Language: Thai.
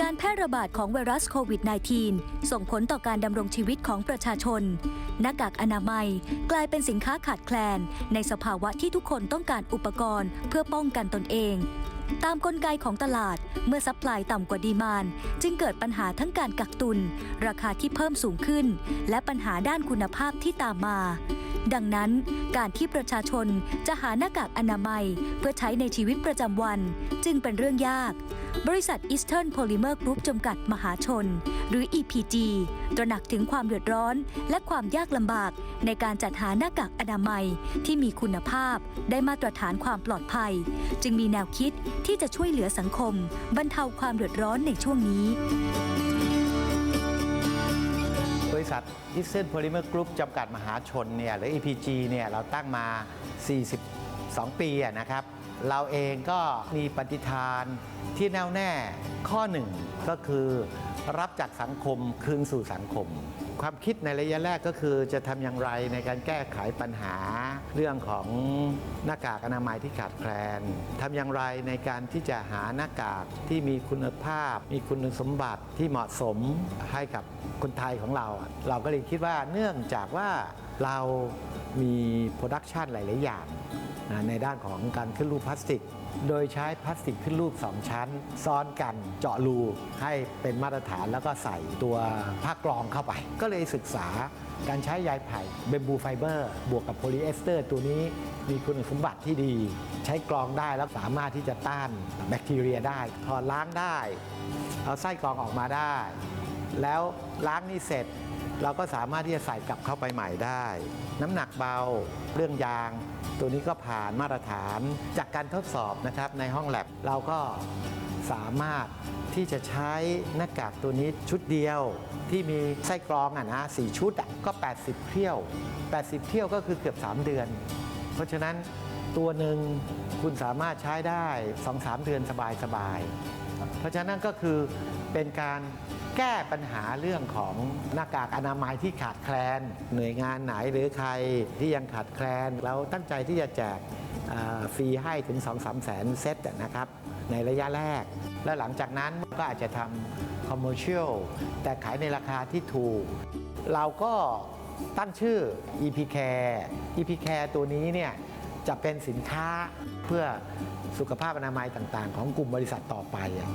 การแพร่ระบาดของไวรัสโควิด -19 ส่งผลต่อการดำรงชีวิตของประชาชน หน้ากากอนามัยกลายเป็นสินค้าขาดแคลน ในสภาวะที่ทุกคนต้องการอุปกรณ์ เพื่อป้องกันตนเอง ตามกลไกของตลาดเมื่อซัพพลายต่ำกว่าดีมานจึงเกิดปัญหาทั้งการกักตุน ราคาที่เพิ่มสูงขึ้น และปัญหาด้านคุณภาพที่ตามมา ดังนั้นการที่ประชาชนจะหาหน้ากากอนามัย เพื่อใช้ในชีวิตประจำวัน จึงเป็นเรื่องยาก บริษัท Eastern Polymer Group จำกัดมหาชน หรือ EPG ตระหนักถึงความเดือดร้อนและความยากลำบาก ในการจัดหาหน้ากากอนามัยที่มีคุณภาพ ได้มาตรฐานความปลอดภัย จึงมีแนวคิดที่จะช่วยเหลือสังคม บรรเทาความเดือดร้อนในช่วงนี้ ษัท Eastern Polymer Group จำกัดมหาชนเนี่ยหรือ EPG เนี่ยเราตั้งมา 2 ปีนะครับ เราเองก็มีปฏิฐานที่แน่วแน่ข้อหนึ่งก็คือรับจากสังคมคืนสู่สังคม ความคิดในระยะแรกก็คือจะทำอย่างไรในการแก้ไขปัญหา เรื่องของหน้ากากอนามัยที่ขาดแคลนทำอย่างไรในการที่จะหาหน้ากากที่มีคุณภาพ มีคุณสมบัติที่เหมาะสมให้กับคนไทยของเรา เราก็เลยคิดว่าเนื่องจากว่าเรามีโปรดักชันหลาย ๆ อย่าง ในด้านของการขึ้นรูปพลาสติก โดยใช้พลาสติกขึ้นรูป 2 ชั้น ซ้อนกันเจาะรูให้เป็นมาตรฐานแล้วก็ใส่ตัวผ้ากรองเข้าไป ก็เลยศึกษาการใช้ใยไผ่เบมบูไฟเบอร์ บวกกับโพลีเอสเตอร์ ตัวนี้มีคุณสมบัติที่ดี ใช้กรองได้แล้วสามารถที่จะต้านแบคทีเรียได้ถอดล้างได้ เอาไส้กรองออกมาได้ แล้วล้างนี่เสร็จ เราก็สามารถที่จะใส่กลับเข้าไปใหม่ได้ น้ำหนักเบาเรื่องยาง ตัวนี้ก็ผ่านมาตรฐาน จากการทดสอบนะครับในห้องแลบเราก็สามารถที่จะใช้หน้ากากตัวนี้ชุดเดียวที่มีไส้กรองอะนะสี่ชุดก็ 80 เที่ยว 80 เที่ยวก็คือเกือบ 3 เดือน เพราะฉะนั้นตัวหนึ่งคุณสามารถใช้ได้ 2-3 เดือนสบายๆ เพราะฉะนั้นก็คือเป็นการแก้ปัญหาเรื่องของหน้ากากอนามัยที่ขาดแคลน หน่วยงานไหนหรือใครที่ยังขาดแคลน เราตั้งใจที่จะแจกฟรีให้ถึง 2-3 แสนเซตนะครับ ในระยะแรก และหลังจากนั้นก็อาจจะทำคอมเมอร์เชียลแต่ขายในราคาที่ถูก เราก็ตั้งชื่อ EP Care EP Care ตัวนี้เนี่ย จะเป็นสินค้าเพื่อสุขภาพอนามัยต่าง ๆ ของกลุ่มบริษัทต่อไปอะ